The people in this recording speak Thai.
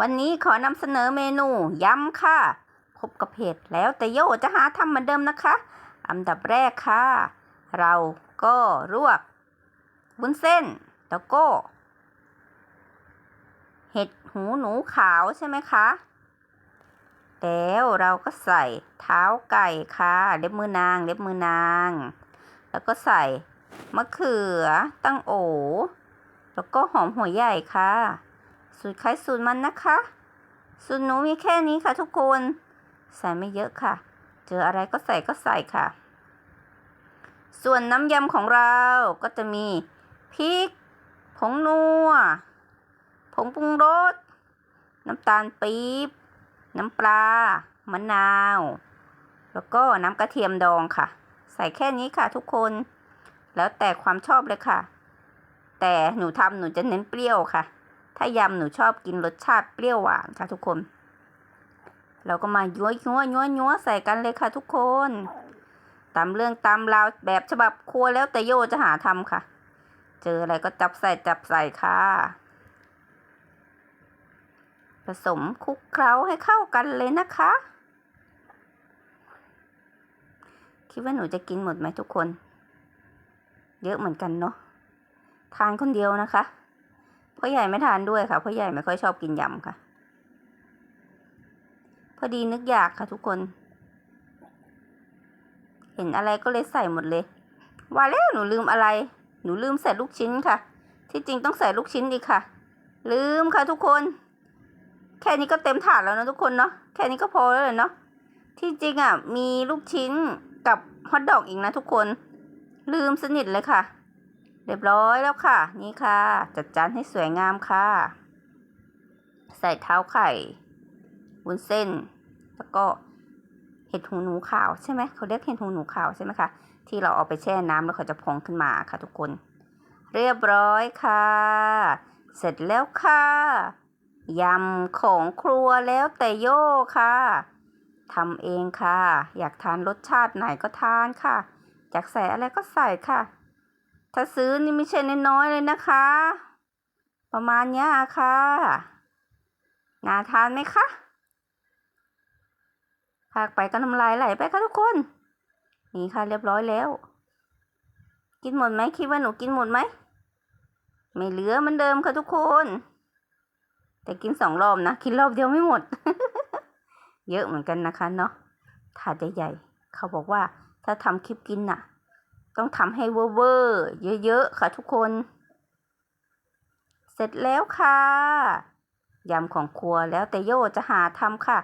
วันนี้ขอนำเสนอเมนูยำค่ะ พบกับเพจแล้วแต่โยจะหาทำเหมือนเดิมนะคะ อันดับแรกค่ะ เราก็ลวกวุ้นเส้นแล้วก็ เห็ดหูหนูขาวใช่ไหมคะ แล้วเราก็ใส่เท้าไก่ค่ะ เล็บมือนาง เล็บมือนาง แล้วก็ใส่มะเขือตั้งโอ แล้วก็หอมหัวใหญ่ค่ะ สูตรใครสูตรมันนะคะ สูตรหนูมีแค่นี้ค่ะทุกคน ใส่ไม่เยอะค่ะ เจออะไรก็ใส่ก็ใส่ค่ะ ส่วนน้ำยำของเราก็จะมีพริก ผงนัว ผงปรุงรส น้ำตาลปี๊บ น้ำปลา มะนาว แล้วก็น้ำกระเทียมดองค่ะ ใส่แค่นี้ค่ะทุกคน แล้วแต่ความชอบเลยค่ะ แต่หนูทำหนูจะเน้นเปรี้ยวค่ะ ถ้ายำหนูชอบกินรสชาติเปรี้ยวหวานค่ะทุกคน เราก็มายัวยัวยัวยัวใส่กันเลยค่ะทุกคนตามเรื่องตามราวแบบฉบับครัวแล้วแต่โยจะหาทำค่ะ เจออะไรก็จับใส่จับใส่ค่ะ ผสมคลุกเคล้าให้เข้ากันเลยนะคะ คิดว่าหนูจะกินหมดไหมทุกคน เยอะเหมือนกันเนาะทานคนเดียวนะคะ พ่อใหญ่ไม่ทานด้วยค่ะพ่อใหญ่ไม่ค่อยชอบกินยำค่ะ พอดีนึกอยากค่ะทุกคน เห็นอะไรก็เลยใส่หมดเลย ว่าแล้วหนูลืมอะไร หนูลืมใส่ลูกชิ้นค่ะ ที่จริงต้องใส่ลูกชิ้นอีกค่ะ ลืมค่ะทุกคน แค่นี้ก็เต็มถาดแล้วนะทุกคนเนาะแค่นี้ก็พอแล้วเลยเนาะที่จริงอะมีลูกชิ้นกับฮอทดอกอีกนะทุกคน ลืมสนิทเลยค่ะ เรียบร้อยแล้วค่ะ นี่ค่ะ จัดจานให้สวยงามค่ะ ใส่เท้าไข่วุ้นเส้น แล้วก็เห็ดหูหนูขาวใช่ไหมเขาเรียกเห็ดหูหนูขาวใช่ไหมคะที่เราเอาไปแช่น้ำแล้วเขาจะพองขึ้นมาค่ะทุกคน เรียบร้อยค่ะ เสร็จแล้วค่ะยำของครัวแล้วแต่โยค่ะทำเองค่ะ อยากทานรสชาติไหนก็ทานค่ะอยากใส่อะไรก็ใส่ค่ะ ถ้าซื้อนี่ไม่ใช่น้อยๆเลยนะคะ ประมาณเนี้ยค่ะ น่าทานไหมคะพากไปก็น้ำลายไหลไปค่ะทุกคน นี่ค่ะเรียบร้อยแล้ว กินหมดไหมคิดว่าหนูกินหมดไหม ไม่เหลือมือนเดิมค่ะทุกคน แต่กินสองรอบนะ กินรอบเดียวไม่หมด เยอะเหมือนกันนะคะเนาะถาดใหญ่ๆเขาบอกว่าถ้าทำคลิปกินน่ะ ต้องทำให้เวอร์เวอร์เยอะๆค่ะทุกคน เสร็จแล้วค่ะยำของครัวแล้วแต่โยจะหาทำค่ะ